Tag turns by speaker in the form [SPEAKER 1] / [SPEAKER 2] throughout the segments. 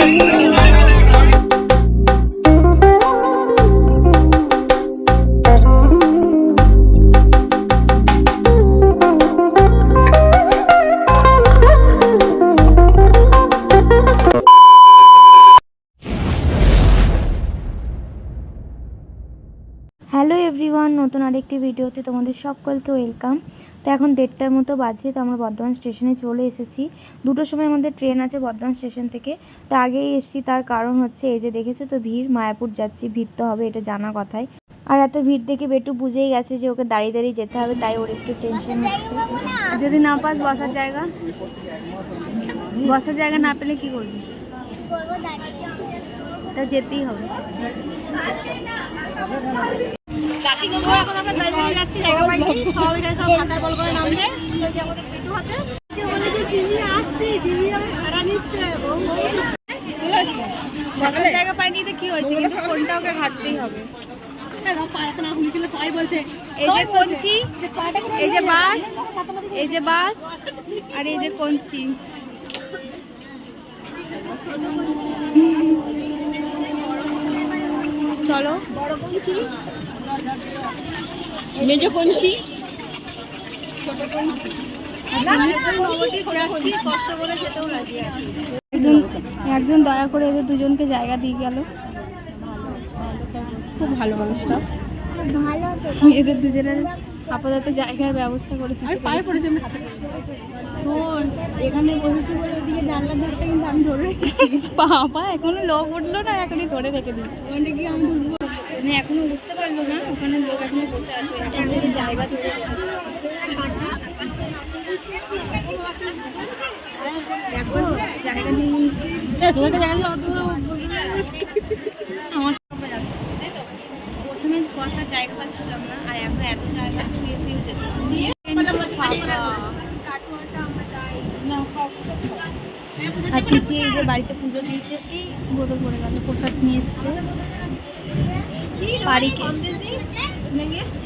[SPEAKER 1] Thank you. Hello everyone, নতুন আরেকটি ভিডিওতে তোমাদের সকলকে ওয়েলকাম। তো এখন দেড়টার মতো বাজে, তো আমরা বর্ধমান স্টেশনে চলে এসেছি। দুটোর সময় আমাদের ট্রেন আছে বর্ধমান স্টেশন থেকে। তো আগেই এসেছি, তার কারণ হচ্ছে এই যে দেখেছ তো ভিড়, মায়াপুর যাচ্ছি, ভিড় তো হবে, এটা জানা কথাই। আর এত ভিড় দেখে বেটু বুঝেই গেছে যে ওকে দাঁড়িয়ে দাঁড়িয়ে যেতে হবে, তাই ওর একটু টেনশন হচ্ছে। যদি না পাস, বসার জায়গা? বসার জায়গা না পেলে কি করবি? তা যেতেই হবে।
[SPEAKER 2] নেব। এখন আমরা দার্জিলিং যাচ্ছি জায়গা পাইনি। সব এখানে সব হাতার বল করে নামবে। ওই যে আমাদের পিটু হাতে।
[SPEAKER 1] বসার জায়গা পাইনি তো কি হয়েছে কিন্তু ফোনটা ওকে ঘাটতেই হবে। এই যে কঞ্চি এই যে বাস এই যে বাস আর এই যে কঞ্চি। চলো।
[SPEAKER 2] বড় কঞ্চি। মেজো কঞ্চি। কষ্ট করে যেতেও রাজি আছে
[SPEAKER 1] একজন একজন দয়া করে এদের দুজনকে জায়গা দিয়ে গেল।
[SPEAKER 2] খুব ভালো মানুষটা
[SPEAKER 1] এদের দুজনের আপাতত জায়গার ব্যবস্থা করে এখানে বসেছি বলে ওদিকে জানলার ধারটা কিন্তু আমি ধরে রেখেছি। বাবা এখনও লোক উঠল না এখনই ধরে রেখে দিচ্ছি।
[SPEAKER 2] ওখানে গিয়ে আমি
[SPEAKER 1] মানে এখনও উঠতে পারল না ওখানে লোক এখনও বসে আছে। জায়গা ধরে দেখো জায়গা নিয়ে নিয়েছি।
[SPEAKER 2] তোদেরকে দেখা যায় অত
[SPEAKER 1] আমার প্রথমে বসার জায়গা পাচ্ছিলাম না আর এখন এত জায়গা শুয়ে শুয়ে যেতে আর পিসি এই যে বাড়িতে পুজো দিয়েছে এই পড়ে গেল প্রসাদ নিয়ে এসছে।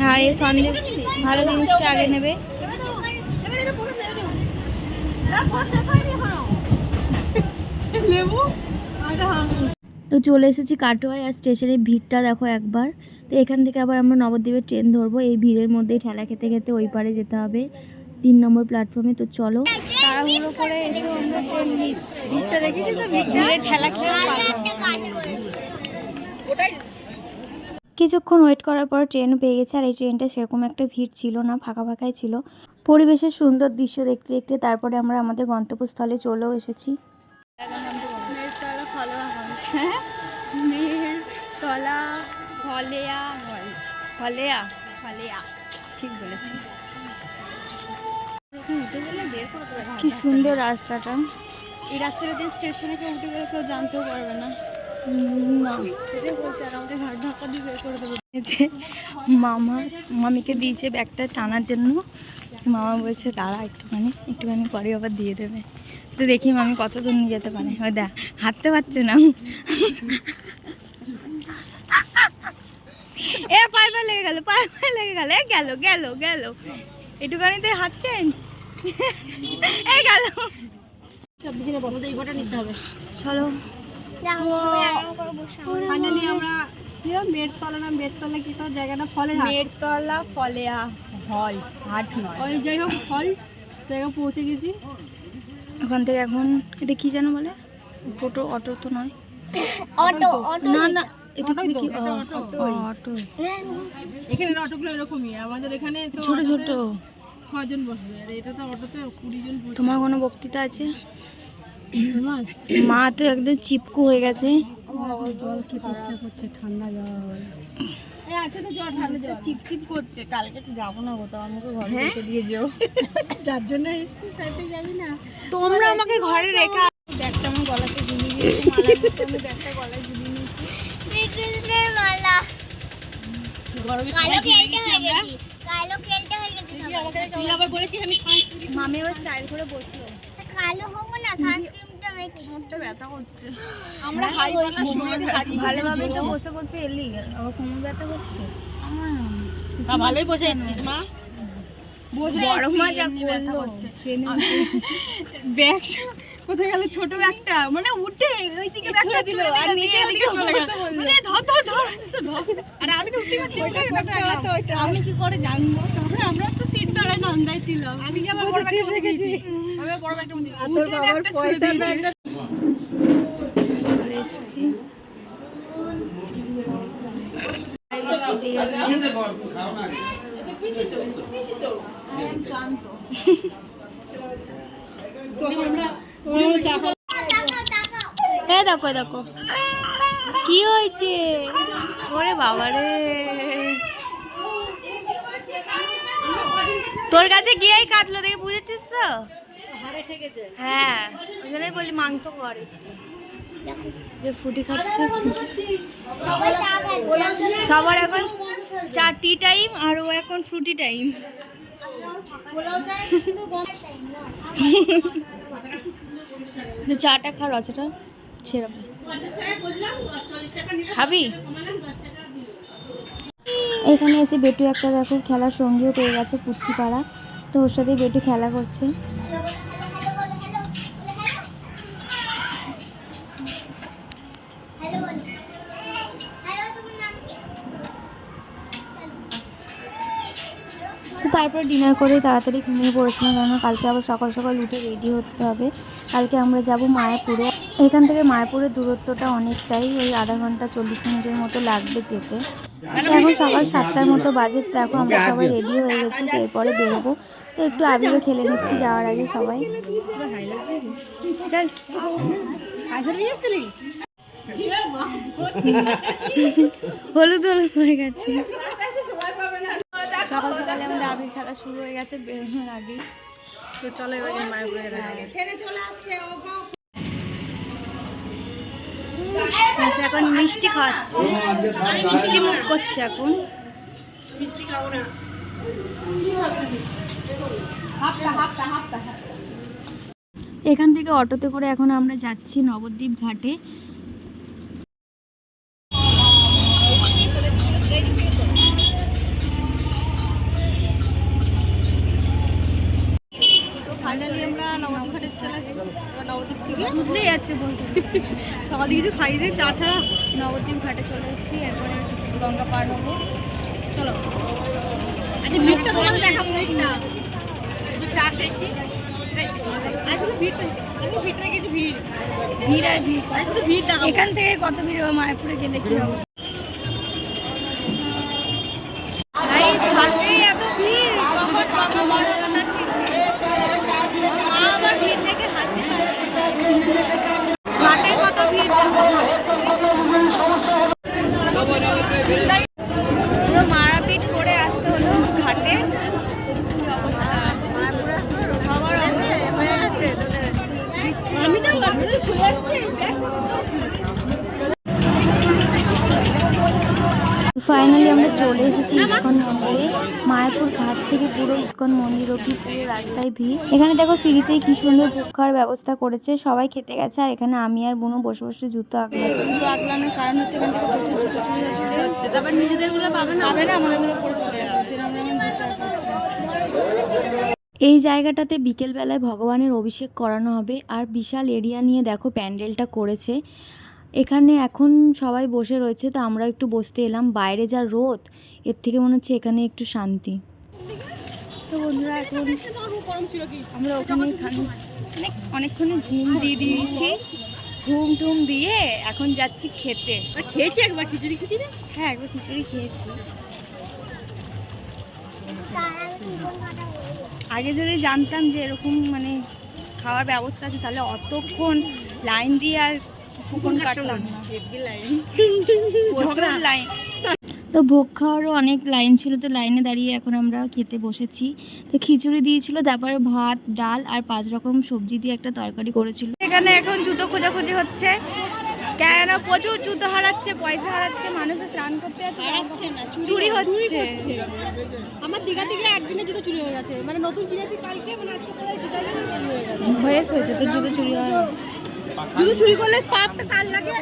[SPEAKER 1] হ্যাঁ এই সন্দেশ ভালো জিনিসটা আগে নেবে। তো চলে এসেছি কাটোয়ায় আর স্টেশনের ভিড়টা দেখো একবার। তো এখান থেকে আবার আমরা নবদ্বীপের ট্রেন ধরবো। এই ভিড়ের মধ্যেই ঠেলা খেতে খেতে ওই পারে যেতে হবে। তিন নম্বর প্ল্যাটফর্মে তো চলো। তাড়াহুড়ো করে এসে আমরা ট্রেন
[SPEAKER 2] ভিড়টা দেখেছিস তো?
[SPEAKER 1] ঠেলা খেয়ে কিছুক্ষণ ওয়েট করার পর ট্রেন পেয়ে গেছে আর এই ট্রেনটা সেরকম একটা ভিড় ছিল না ফাঁকা ফাঁকাই ছিল। পরিবেশের সুন্দর দৃশ্য দেখতে দেখতে তারপরে আমরা আমাদের গন্তব্যস্থলে চলেও এসেছি।
[SPEAKER 2] ফলোয়া ফলেয়া
[SPEAKER 1] ফলেয়া ঠিক বলেছিস। কি সুন্দর রাস্তাটা।
[SPEAKER 2] এই রাস্তাটা দিয়ে স্টেশনে কেউ উঠে গেলে কেউ জানতেও পারবে না।
[SPEAKER 1] মামা মামিকে দিয়েছে ব্যাগটা টানার জন্য। মামা বলছে দাঁড়া একটুখানি একটুখানি পরে আবার দিয়ে দেবে। তো দেখি মামি কত দূর নিয়ে যেতে পারে। ওই দেখ হাঁটতে পারছে না। এ পায়ে পায়ে লেগে গেল পায়ে পায়ে লেগে গেল। এ গেল গেল গেল। একটুখানিতে হাঁটছেন এ গেল। চলো।
[SPEAKER 2] ফাইনালি আমরা কি না মেরতলা কি তো জায়গাটা ফলের হাট?
[SPEAKER 1] ফলেয়া হল হাট নয়
[SPEAKER 2] ওই যাই হোক ফল জায়গা পৌঁছে গেছি।
[SPEAKER 1] ওখান থেকে এখন এটা কি যেন বলে? টোটো অটো তো নয়।
[SPEAKER 2] অটো
[SPEAKER 1] না না এটা কি
[SPEAKER 2] অটো।
[SPEAKER 1] অটো।
[SPEAKER 2] এখানে অটোগুলো এরকমই। আমাদের এখানে
[SPEAKER 1] ছোট ছোট।
[SPEAKER 2] ছজন বসবে। আর এটা তো অটোতে কুড়ি জন বসবে।
[SPEAKER 1] তোমার কোনো বক্তৃতা আছে? মা তো একদম চিপকু হয়ে গেছে।
[SPEAKER 2] জল করছে ঠান্ডা জল এই আছে তো জল ঠান্ডা জল চিপচিপ করছে কালকে তো যাব না কোথাও আমাকে ঘরে রেখে দিয়ে যেও যার জন্য এসেছি যাবি না তোমরা আমাকে ঘরে রেখে
[SPEAKER 1] ব্যাগটা আমার গলাতে ঝুলিয়ে দিয়েছি আমি ব্যাগটা গলায় ঝুলিয়ে নিয়েছি
[SPEAKER 3] শ্রীকৃষ্ণের মালা
[SPEAKER 2] গরমে
[SPEAKER 3] কালো হয়ে হয়ে
[SPEAKER 2] আমি সানস্ক্রিন
[SPEAKER 1] করে বসল
[SPEAKER 3] তা কালো হব না সানস্ক্রিনটা মেখে
[SPEAKER 1] ব্যথা করছে
[SPEAKER 2] আমরা হাই
[SPEAKER 1] ভালোভাবে তো বসে বসে এলি আবার কোমর ব্যথা করছে।
[SPEAKER 2] ভালোই বসে এসেছিস মা। বসে
[SPEAKER 1] বড় মা যা
[SPEAKER 2] এমনি ব্যথা
[SPEAKER 1] করল
[SPEAKER 2] করছে।
[SPEAKER 1] ট্রেনে
[SPEAKER 2] ব্যাগ কোথায় গেল? ছোট ব্যাগটা। মানে উঠে ওই দিকে ছুড়ে দিল আর নিচে এদিকে চলে গেল ধর ধর ধর আর আমি তো উঠতে পারছি আমি কি করে জানব? তবে আমরা তো সিট ধরে নান্দাই ছিলাম। আমি কি আবার বড় সিট রেখেছি। আমি বড় একটা বুঝি তোর বাবার পয়সা ব্যাগটা
[SPEAKER 1] এসেছি দেখো দেখো। কি হয়েছে? ওরে বাবা রে। তোর কাছে গিয়েই কাটলো দেখে বুঝেছিস তো? হ্যাঁ। ওই জন্যই বলি মাংস করে যে ফুটি খাচ্ছে। সবার এখন চা টি টাইম আর ও এখন ফ্রুটি টাইম চাটা খা রচটা ছেড়ে খাবি? এখানে এসে বেটু একটা দেখো খেলার সঙ্গীও পেয়ে গেছে পুচকি পাড়া তো ওর সাথে বেটু খেলা করছে। তারপর ডিনার করে তাড়াতাড়ি ঘুমিয়ে পড়েছিলাম কেন কালকে আবার সকাল সকাল উঠে রেডি হতে হবে। কালকে আমরা যাব মায়াপুরে। এখান থেকে মায়াপুরের দূরত্বটা অনেকটাই ওই আধা ঘণ্টা চল্লিশ মিনিটের মতো লাগবে যেতে। এখন সকাল সাতটার মতো বাজে দেখো আমরা সবাই রেডি হয়ে গেছি তো এরপরে বেরোবো। তো একটু আবিরও খেলে নিচ্ছি যাওয়ার আগে সবাই। হলুদ হলুদ হয়ে গেছে। সকাল সকালে আমাদের আবির খেলা শুরু হয়ে গেছে বেরোনোর আগেই।
[SPEAKER 2] তো চলো এবার মায়ের
[SPEAKER 1] শেষে এখন মিষ্টি খাওয়াচ্ছে। মিষ্টি মুখ করছে এখন। এখান থেকে অটোতে করে এখন আমরা যাচ্ছি নবদ্বীপ ঘাটে। বলতে
[SPEAKER 2] সকাল দিকে কিছু খাই রে চা ছাড়া।
[SPEAKER 1] নবদ্বীপ ঘাটে চলে এসেছি এরপরে গঙ্গা পার হব।
[SPEAKER 2] চলো। আচ্ছা ভিড়টা তোমাদের দেখাবো ভিড়টা। শুধু চা খেয়েছি। আজ শুধু ভিড়টা আজকে ভিড়
[SPEAKER 1] ভিড় আর ভিড়
[SPEAKER 2] আজ শুধু ভিড় দেখাবো।
[SPEAKER 1] এখান থেকে কত ভিড় হবে? মায়াপুরে গেলে কি হবে? এত ভিড়। কখন গঙ্গা পার হব তার ঠিক নেই। আমার মা আবার ভিড় দেখে হাসি পাচ্ছে মারাপিট করে আসতে হলো ঘাটে কি অবস্থা সবার অবস্থা হয়ে গেছে
[SPEAKER 2] আমি তো ভাবছি খুলে আসছে
[SPEAKER 1] ফাইনালি আমরা চলে এসেছি ইস্কন মন্দিরে। মায়াপুর ঘাট থেকে পুরো ইস্কন মন্দির অব্দি পুরো রাস্তায় ভিড়। এখানে দেখো ফ্রিতেই কি সুন্দর ভোগ খাওয়ার ব্যবস্থা করেছে। সবাই খেতে গেছে আর এখানে আমি আর বোনও বসে বসে জুতো আঁকলাম। জুতো আঁকলানোর কারণ হচ্ছে এখান থেকে প্রচুর জুতো চুরি হচ্ছে
[SPEAKER 2] তারপর নিজেদেরগুলো পাবে না?
[SPEAKER 1] পাবে না আমাদেরগুলো পরে চলে জন্য আমরা এখন জুতো আঁকছি। এই জায়গাটাতে বিকেলবেলায় ভগবানের অভিষেক করানো হবে। আর বিশাল এরিয়া নিয়ে দেখো প্যান্ডেলটা করেছে। এখানে এখন সবাই বসে রয়েছে তো আমরা একটু বসতে এলাম। বাইরে যা রোদ এর থেকে মনে হচ্ছে এখানে একটু শান্তি। তো বন্ধুরা এখন
[SPEAKER 2] গরম ছিল কি
[SPEAKER 1] আমরা ওখানে অনেক অনেকক্ষণে ঘুম দিয়ে দিয়েছি। ঘুম টুম দিয়ে এখন যাচ্ছি খেতে।
[SPEAKER 2] খেয়েছি একবার খিচুড়ি খিচুড়ি
[SPEAKER 1] হ্যাঁ একবার খিচুড়ি খেয়েছি। আগে যদি জানতাম যে এরকম মানে খাওয়ার ব্যবস্থা আছে তাহলে অতক্ষণ লাইন দিয়ে আর কুপন কাটলাম। প্রচুর লাইন তো ভোগ খাওয়ারও অনেক লাইন ছিল তো লাইনে দাঁড়িয়ে এখন আমরা খেতে বসেছি। তো খিচুড়ি দিয়েছিল তারপরে ভাত ডাল আর পাঁচ রকম সবজি দিয়ে একটা তরকারি করেছিল। এখানে এখন জুতো খোঁজাখুঁজি হচ্ছে। কেন প্রচুর জুতো হারাচ্ছে পয়সা হারাচ্ছে মানুষের স্নান করতে
[SPEAKER 2] হারাচ্ছে না, চুরি
[SPEAKER 1] হচ্ছে।
[SPEAKER 2] আমার দীঘা থেকে একদিনে জুতো চুরি হয়ে গেছে। মানে নতুন কিনেছি কালকে মানে আজকে প্রায় হয়ে গেছে।
[SPEAKER 1] ভয়েস হয়েছে তো জুতো চুরি হয়।
[SPEAKER 2] জুতো চুরি করলে পাপটা কার লাগে।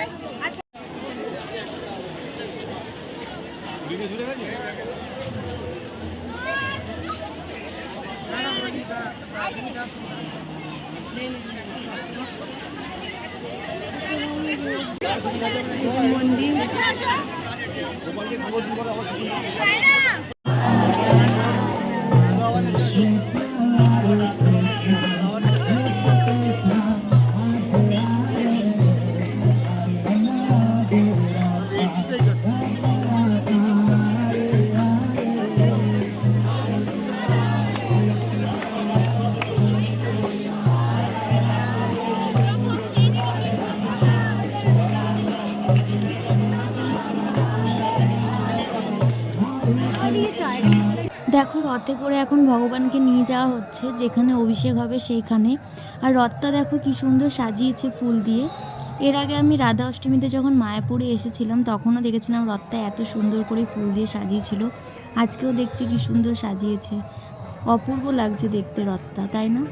[SPEAKER 2] মন্দির
[SPEAKER 1] দেখো, রথে করে এখন ভগবানকে নিয়ে যাওয়া হচ্ছে, যেখানে অভিষেক হবে সেইখানে। আর রথটা দেখো কি সুন্দর সাজিয়েছে ফুল দিয়ে। এর আগে আমি রাধা অষ্টমীতে যখন মায়াপুরে এসেছিলাম, তখনও দেখেছিলাম রথটা এত সুন্দর করে ফুল দিয়ে সাজিয়েছিল। আজকেও দেখছি কি সুন্দর সাজিয়েছে। অপূর্ব লাগছে দেখতে রথটা, তাই না?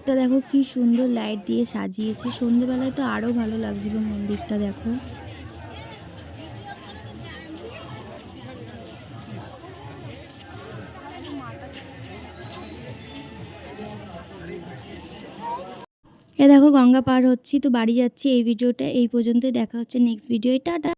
[SPEAKER 1] মন্দিরটা দেখো কি সুন্দর লাইট দিয়ে সাজিয়েছে। সন্ধেবেলায় তো আরও ভালো লাগছিল মন্দিরটা দেখো। এ দেখো গঙ্গা পার হচ্ছি, তো বাড়ি যাচ্ছি এই ভিডিওটা। এই পর্যন্তই দেখা হচ্ছে নেক্সট ভিডিও টাটা.